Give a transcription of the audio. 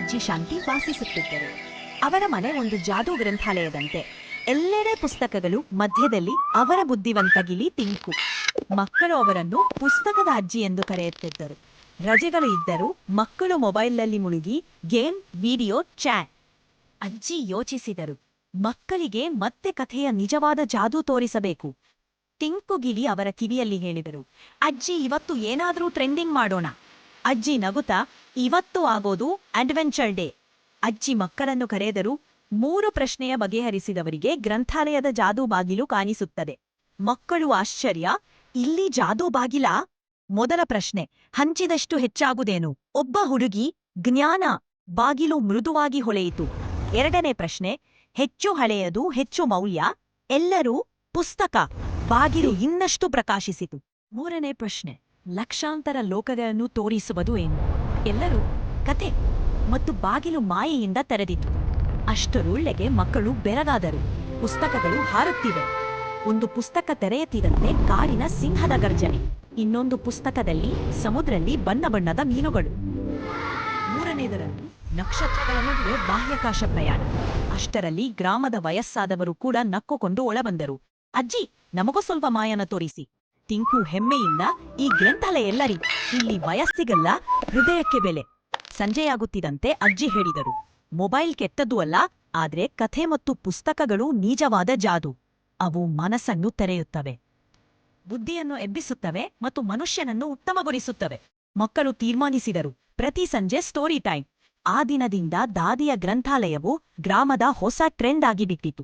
ಅಜ್ಜಿ ಶಾಂತಿ ವಾಸಿಸುತ್ತಿದ್ದರು. ಅವರ ಮನೆ ಒಂದು ಜಾದೂ ಗ್ರಂಥಾಲಯದಂತೆ. ಎಲ್ಲೆಡೆ ಪುಸ್ತಕಗಳು, ಮಧ್ಯದಲ್ಲಿ ಅವರ ಬುದ್ಧಿವಂತ ಗಿಲಿ ತಿಂಕು ಮಕ್ಕಳು ಅವರನ್ನು ಪುಸ್ತಕದ ಅಜ್ಜಿ ಎಂದು ಕರೆಯುತ್ತಿದ್ದರು. ರಜೆಗಳು ಇದ್ದರೂ ಮಕ್ಕಳು ಮೊಬೈಲ್ನಲ್ಲಿ ಮುಳುಗಿ ಗೇಮ್, ವಿಡಿಯೋ, ಚಾಟ್. ಅಜ್ಜಿ ಯೋಚಿಸಿದರು. ಮಕ್ಕಳಿಗೆ ಮತ್ತೆ ಕಥೆಯ ನಿಜವಾದ ಜಾದೂ ತೋರಿಸಬೇಕು. ತಿಂಕು ಗಿಲಿ ಅವರ ಕಿವಿಯಲ್ಲಿ ಹೇಳಿದರು. ಅಜ್ಜಿ, ಇವತ್ತು ಏನಾದರೂ ಟ್ರೆಂಡಿಂಗ್ ಮಾಡೋಣ. ಅಜ್ಜಿ ನಗುತ್ತಾ ಇವತ್ತು ಆಗೋದು ಅಡ್ವೆಂಚರ್ ಡೇ ಅಜ್ಜಿ ಮಕ್ಕಳನ್ನು ಕರೆದರು ಮೂರು ಪ್ರಶ್ನೆಯ ಬಗೆಹರಿಸಿದವರಿಗೆ ಗ್ರಂಥಾಲಯದ ಜಾದೂ ಬಾಗಿಲು ಕಾಣಿಸುತ್ತದೆ. ಮಕ್ಕಳು ಆಶ್ಚರ್ಯ, ಇಲ್ಲಿ ಜಾದೂ ಬಾಗಿಲ? ಮೊದಲ ಪ್ರಶ್ನೆ, ಹಂಚಿದಷ್ಟು ಹೆಚ್ಚಾಗುದೇನು? ಒಬ್ಬ ಹುಡುಗಿ, ಜ್ಞಾನ, ಬಾಗಿಲು ಮೃದುವಾಗಿ ಹೊಳೆಯಿತು. ಎರಡನೇ ಪ್ರಶ್ನೆ, ಹೆಚ್ಚು ಹಳೆಯದು, ಹೆಚ್ಚು ಮೌಲ್ಯ? ಎಲ್ಲರೂ ಪುಸ್ತಕ, ಬಾಗಿಲು ಇನ್ನಷ್ಟು ಪ್ರಕಾಶಿಸಿತು. ಮೂರನೇ ಪ್ರಶ್ನೆ, ಲಕ್ಷಾಂತರ ಲೋಕಗಳನ್ನು ತೋರಿಸುವುದು ಏನು? ಎಲ್ಲರೂ ಕತೆ ಮತ್ತು ಬಾಗಿಲು ಮಾಯೆಯಿಂದ ತೆರೆದಿತು ಅಷ್ಟರೊಳ್ಳೆಗೆ ಮಕ್ಕಳು ಬೆರಗಾದರು. ಪುಸ್ತಕಗಳು ಹಾರುತ್ತಿವೆ. ಒಂದು ಪುಸ್ತಕ ತೆರೆಯುತ್ತಿದ್ದಂತೆ ಕಾರಿನ ಸಿಂಹದ ಗರ್ಜನೆ. ಇನ್ನೊಂದು ಪುಸ್ತಕದಲ್ಲಿ ಸಮುದ್ರದಲ್ಲಿ ಬಣ್ಣ ಬಣ್ಣದ ಮೀನುಗಳು. ಮೂರನೇದರಲ್ಲಿ ನಕ್ಷತ್ರಗಳ ನಡುವೆ ಬಾಹ್ಯಾಕಾಶ ಪ್ರಯಾಣ. ಅಷ್ಟರಲ್ಲಿ ಗ್ರಾಮದ ವಯಸ್ಸಾದವರು ಕೂಡ ನಕ್ಕುಕೊಂಡು ಒಳಬಂದರು. ಅಜ್ಜಿ, ನಮಗೂ ಸ್ವಲ್ಪ ಮಾಯನ ತೋರಿಸಿ. ಟಿಂಕು ಹೆಮ್ಮೆಯಿಂದ ಈ ಗ್ರಂಥಾಲಯ ಎಲ್ಲರಿ ಇಲ್ಲಿ ವಯಸ್ಸಿಗಲ್ಲ, ಹೃದಯಕ್ಕೆ ಬೆಲೆ. ಸಂಜೆಯಾಗುತ್ತಿದ್ದಂತೆ ಅಜ್ಜಿ ಹೇಳಿದರು. ಮೊಬೈಲ್ ಕೆಟ್ಟದ್ದು ಅಲ್ಲ, ಆದ್ರೆ ಕಥೆ ಮತ್ತು ಪುಸ್ತಕಗಳು ನಿಜವಾದ ಜಾದು. ಅವು ಮನಸ್ಸನ್ನು ತೆರೆಯುತ್ತವೆ. ಬುದ್ಧಿಯನ್ನು ಎಬ್ಬಿಸುತ್ತವೆ ಮತ್ತು ಮನುಷ್ಯನನ್ನು ಉತ್ತಮಗೊಳಿಸುತ್ತವೆ. ಮಕ್ಕಳು ತೀರ್ಮಾನಿಸಿದರು. ಪ್ರತಿ ಸಂಜೆ ಸ್ಟೋರಿ ಟೈಮ್ ಆ ದಿನದಿಂದ ದಾದಿಯ ಗ್ರಂಥಾಲಯವು ಗ್ರಾಮದ ಹೊಸ ಟ್ರೆಂಡ್ ಆಗಿಬಿಟ್ಟಿತು